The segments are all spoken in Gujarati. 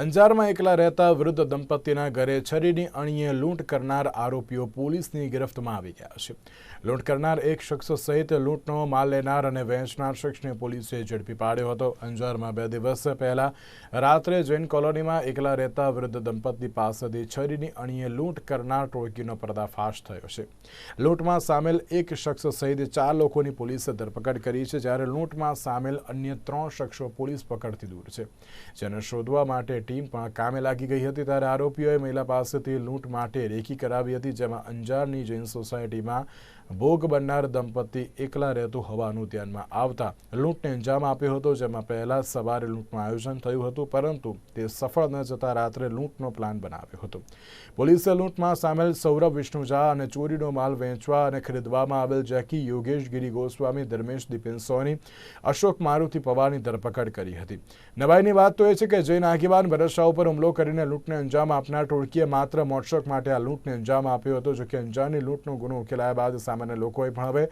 અંજારમાં એકલા રહેતા વૃદ્ધ દંપતીના ઘરે છરીની અણીએ લૂંટ કરનાર આરોપીઓ પોલીસની ગિરફ્તમાં આવી ગયા છે. લૂંટ કરનાર એક શખ્સ સહિત લૂંટનો માલ લેનાર અને વેચનાર શખ્સને પોલીસે ઝડપી પાડ્યો હતો. અંજારમાં બે દિવસ પહેલા રાત્રે જૈન કોલોનીમાં એકલા રહેતા વૃદ્ધ દંપતી પાસેથી છરીની અણીએ લૂંટ કરનાર ટોળકીનો પર્દાફાશ થયો છે. લૂંટમાં સામેલ એક શખ્સ સહિત ચાર લોકોની પોલીસે ધરપકડ કરી છે, જ્યારે લૂંટમાં સામેલ અન્ય ત્રણ શખ્સો પોલીસ પકડથી દૂર છે, જેને શોધવા માટે ટીમ પણ કામે લાગી ગઈ હતી ત્યારે આરોપીઓએ મહિલા પાસેથી લૂંટ માટે રેકી કરાવી હતી, જેમાં અંજારની જૈન સોસાયટીમાં ભોગ બનનાર દંપતી એકલા રહેતું હોવાનું ધ્યાનમાં આવતા લૂંટને અંજામ આપ્યો હતો, જેમાં પહેલા સવારે લૂંટનું આયોજન થયું હતું, પરંતુ તે સફળ ન જતા રાત્રે લૂંટનો પ્લાન બનાવ્યો હતો. પોલીસે લૂંટમાં સામેલ સૌરભ વિષ્ણુજા અને ચોરીનો માલ વેચવા અને ખરીદવામાં આવેલ જેકી યોગેશ ગિરી ગોસ્વામી, ધર્મેશ દીપેન સોની, અશોક મારુતિ પવારની ધરપકડ કરી હતી. નવાઈની વાત તો એ છે કે જૈન આગેવાન ભરતશાહ ઉપર હુમલો કરીને લૂંટને અંજામ આપનાર ટોળકીએ માત્ર મોટશોક માટે આ લૂંટને અંજામ આપ્યો હતો, જોકે અંજારની લૂંટનો ગુનો ઉકેલાયા બાદ સામાન્ય લોકોએ પણ હવે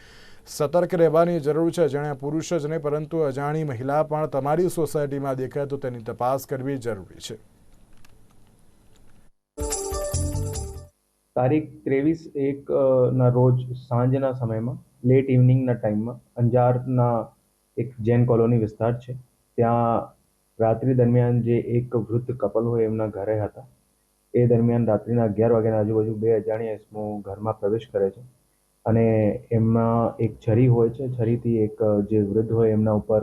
સતર્ક રહેવાની જરૂર છે. જેણે પુરુષ જ નહીં, પરંતુ અજાણી મહિલા પણ તમારી સોસાયટીમાં દેખાય તો તેની તપાસ કરવી જરૂરી છે. તારીખ ત્રેવીસ એક ના રોજ સાંજના સમયમાં, લેટ ઇવનિંગના ટાઈમમાં અંજારના એક જૈન કોલોની વિસ્તાર છે. ત્યાં રાત્રિ દરમિયાન જે એક વૃદ્ધ કપલ હોય એમના ઘરે હતા, એ દરમિયાન રાત્રિના અગિયાર વાગ્યાના આજુબાજુ બે અજાણ્યા ઇસમો ઘરમાં પ્રવેશ કરે છે. અને એમમાં એક છરી હોય છે, છરીથી એક જે વૃદ્ધ હોય એમના ઉપર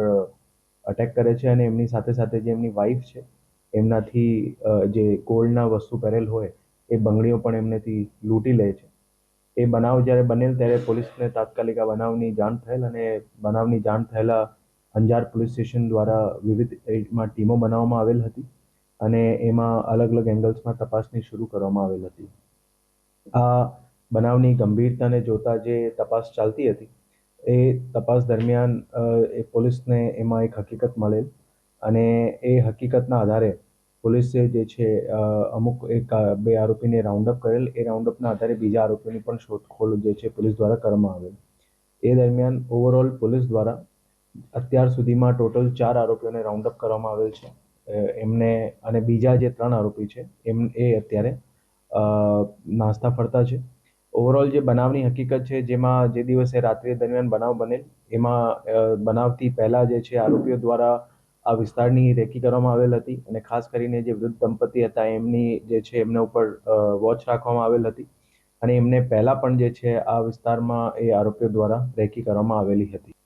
અટેક કરે છે અને એમની સાથે સાથે જે એમની વાઈફ છે, એમનાથી જે ગોલ્ડના વસ્તુ પહેરેલ હોય, એ બંગડીઓ પણ એમનેથી લૂંટી લે છે. એ બનાવ જ્યારે બનેલ ત્યારે પોલીસને તાત્કાલિક આ બનાવની જાણ થયેલ અને બનાવની જાણ થયેલા અંજાર પોલીસ સ્ટેશન દ્વારા વિવિધ એમાં ટીમો બનાવવામાં આવેલ હતી અને એમાં અલગ અલગ એંગલ્સમાં તપાસની શરૂ કરવામાં આવેલ હતી. આ બનાવની ગંભીરતાને જોતા જે તપાસ ચાલતી હતી, એ તપાસ દરમિયાન એ પોલીસને એમાં એક હકીકત મળેલ અને એ હકીકતના આધારે પોલીસે જે છે અમુક એક બે આરોપીને રાઉન્ડ અપ કરેલ. એ રાઉન્ડ અપના આધારે બીજા આરોપીની પણ શોધખોળ જે છે, પોલીસ દ્વારા કરવામાં આવેલ. એ દરમિયાન ઓવરઓલ પોલીસ દ્વારા અત્યાર સુધીમાં ટોટલ ચાર આરોપીઓને રાઉન્ડ અપ કરવામાં આવેલ છે. એમને અને બીજા જે ત્રણ આરોપી છે, એમ, એ અત્યારે નાસ્તા ફરતા છે. ઓવરઓલ જે બનાવની હકીકત છે, જેમાં જે દિવસે રાત્રિ દરમિયાન બનાવ બનેલ, એમાં બનાવથી પહેલાં જે છે આરોપીઓ દ્વારા આ વિસ્તારની રેકી કરવામાં આવેલ હતી અને ખાસ કરીને જે વૃદ્ધ દંપતી હતા, એમની જે છે એમના ઉપર વોચ રાખવામાં આવેલ હતી અને એમને પહેલાં પણ જે છે આ વિસ્તારમાં એ આરોપીઓ દ્વારા રેકી કરવામાં આવેલી હતી.